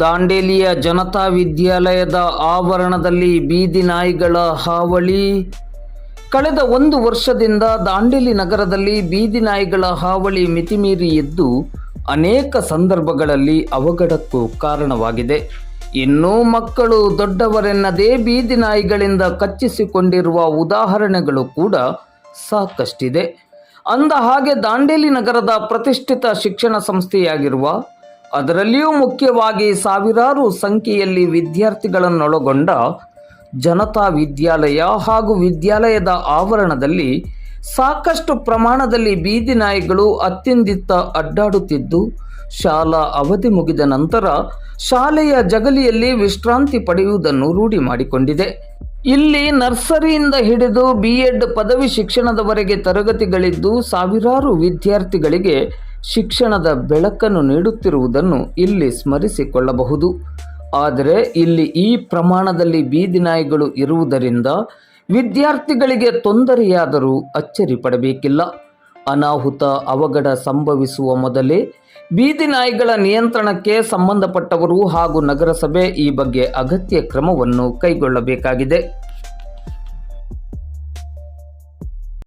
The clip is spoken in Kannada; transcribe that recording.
ದಾಂಡೇಲಿಯ ಜನತಾ ವಿದ್ಯಾಲಯದ ಆವರಣದಲ್ಲಿ ಬೀದಿ ನಾಯಿಗಳ ಹಾವಳಿ. ಕಳೆದ ಒಂದು ವರ್ಷದಿಂದ ದಾಂಡೇಲಿ ನಗರದಲ್ಲಿ ಬೀದಿ ನಾಯಿಗಳ ಹಾವಳಿ ಮಿತಿಮೀರಿ ಎದ್ದು ಅನೇಕ ಸಂದರ್ಭಗಳಲ್ಲಿ ಅವಘಡಕ್ಕೂ ಕಾರಣವಾಗಿದೆ. ಇನ್ನೂ ಮಕ್ಕಳು ದೊಡ್ಡವರೆನ್ನದೇ ಬೀದಿ ನಾಯಿಗಳಿಂದ ಕಚ್ಚಿಸಿಕೊಂಡಿರುವ ಉದಾಹರಣೆಗಳು ಕೂಡ ಸಾಕಷ್ಟಿದೆ. ಅಂದ ಹಾಗೆ ದಾಂಡೇಲಿ ನಗರದ ಪ್ರತಿಷ್ಠಿತ ಶಿಕ್ಷಣ ಸಂಸ್ಥೆಯಾಗಿರುವ ಅದರಲ್ಲಿಯೂ ಮುಖ್ಯವಾಗಿ ಸಾವಿರಾರು ಸಂಖ್ಯೆಯಲ್ಲಿ ವಿದ್ಯಾರ್ಥಿಗಳನ್ನೊಳಗೊಂಡ ಜನತಾ ವಿದ್ಯಾಲಯ ಹಾಗೂ ವಿದ್ಯಾಲಯದ ಆವರಣದಲ್ಲಿ ಸಾಕಷ್ಟು ಪ್ರಮಾಣದಲ್ಲಿ ಬೀದಿ ನಾಯಿಗಳು ಅತ್ತಿಂದಿತ್ತ ಅಡ್ಡಾಡುತ್ತಿದ್ದು, ಶಾಲಾ ಅವಧಿ ಮುಗಿದ ನಂತರ ಶಾಲೆಯ ಜಗಲಿಯಲ್ಲಿ ವಿಶ್ರಾಂತಿ ಪಡೆಯುವುದನ್ನು ರೂಢಿ ಮಾಡಿಕೊಂಡಿದೆ. ಇಲ್ಲಿ ನರ್ಸರಿಯಿಂದ ಹಿಡಿದು ಬಿ ಎಡ್ ಪದವಿ ಶಿಕ್ಷಣದವರೆಗೆ ತರಗತಿಗಳಿದ್ದು, ಸಾವಿರಾರು ವಿದ್ಯಾರ್ಥಿಗಳಿಗೆ ಶಿಕ್ಷಣದ ಬೆಳಕನ್ನು ನೀಡುತ್ತಿರುವುದನ್ನು ಇಲ್ಲಿ ಸ್ಮರಿಸಿಕೊಳ್ಳಬಹುದು. ಆದರೆ ಇಲ್ಲಿ ಈ ಪ್ರಮಾಣದಲ್ಲಿ ಬೀದಿ ನಾಯಿಗಳು ಇರುವುದರಿಂದ ವಿದ್ಯಾರ್ಥಿಗಳಿಗೆ ತೊಂದರೆಯಾದರೂ ಅಚ್ಚರಿ ಪಡಬೇಕಿಲ್ಲ. ಅನಾಹುತ, ಅವಘಡ ಸಂಭವಿಸುವ ಮೊದಲೇ ಬೀದಿ ನಾಯಿಗಳ ನಿಯಂತ್ರಣಕ್ಕೆ ಸಂಬಂಧಪಟ್ಟವರು ಹಾಗೂ ನಗರಸಭೆ ಈ ಬಗ್ಗೆ ಅಗತ್ಯ ಕ್ರಮವನ್ನು ಕೈಗೊಳ್ಳಬೇಕಾಗಿದೆ.